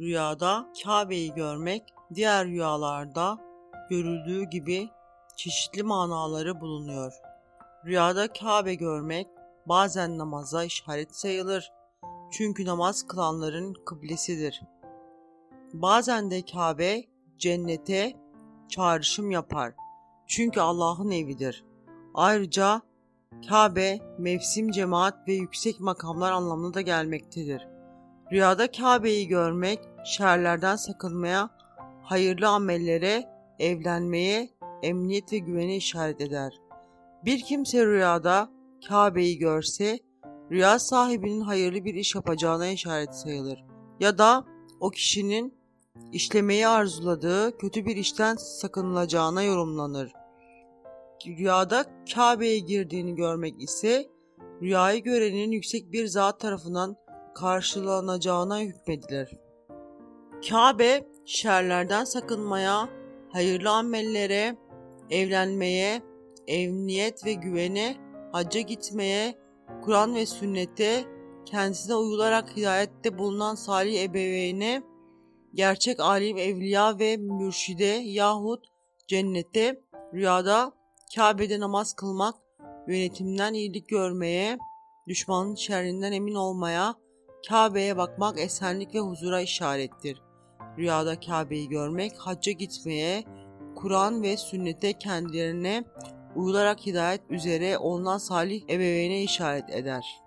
Rüyada Kabe'yi görmek diğer rüyalarda görüldüğü gibi çeşitli manaları bulunuyor. Rüyada Kabe görmek bazen namaza işaret sayılır. Çünkü namaz kılanların kıblesidir. Bazen de Kabe cennete çağrışım yapar. Çünkü Allah'ın evidir. Ayrıca Kabe mevsim, cemaat ve yüksek makamlar anlamına da gelmektedir. Rüyada Kabe'yi görmek şerlerden sakınmaya, hayırlı amellere, evlenmeye, emniyet ve güvene işaret eder. Bir kimse rüyada Kabe'yi görse, rüya sahibinin hayırlı bir iş yapacağına işaret sayılır. Ya da o kişinin işlemeyi arzuladığı kötü bir işten sakınılacağına yorumlanır. Rüyada Kabe'ye girdiğini görmek ise rüyayı görenin yüksek bir zat tarafından karşılanacağına hükmedilir. Kabe şerlerden sakınmaya, hayırlı amellere, evlenmeye, emniyet ve güvene, hacca gitmeye, Kur'an ve sünnete, kendisine uyularak hidayette bulunan salih ebeveyne, gerçek alim evliya ve mürşide yahut cennete, rüyada Kabe'de namaz kılmak, yönetimden iyilik görmeye, düşmanın şerrinden emin olmaya, Kabe'ye bakmak esenlik ve huzura işarettir. Rüyada Kabe'yi görmek, hacca gitmeye, Kur'an ve sünnete kendilerine uyularak hidayet üzere olunan salih ebeveyne işaret eder.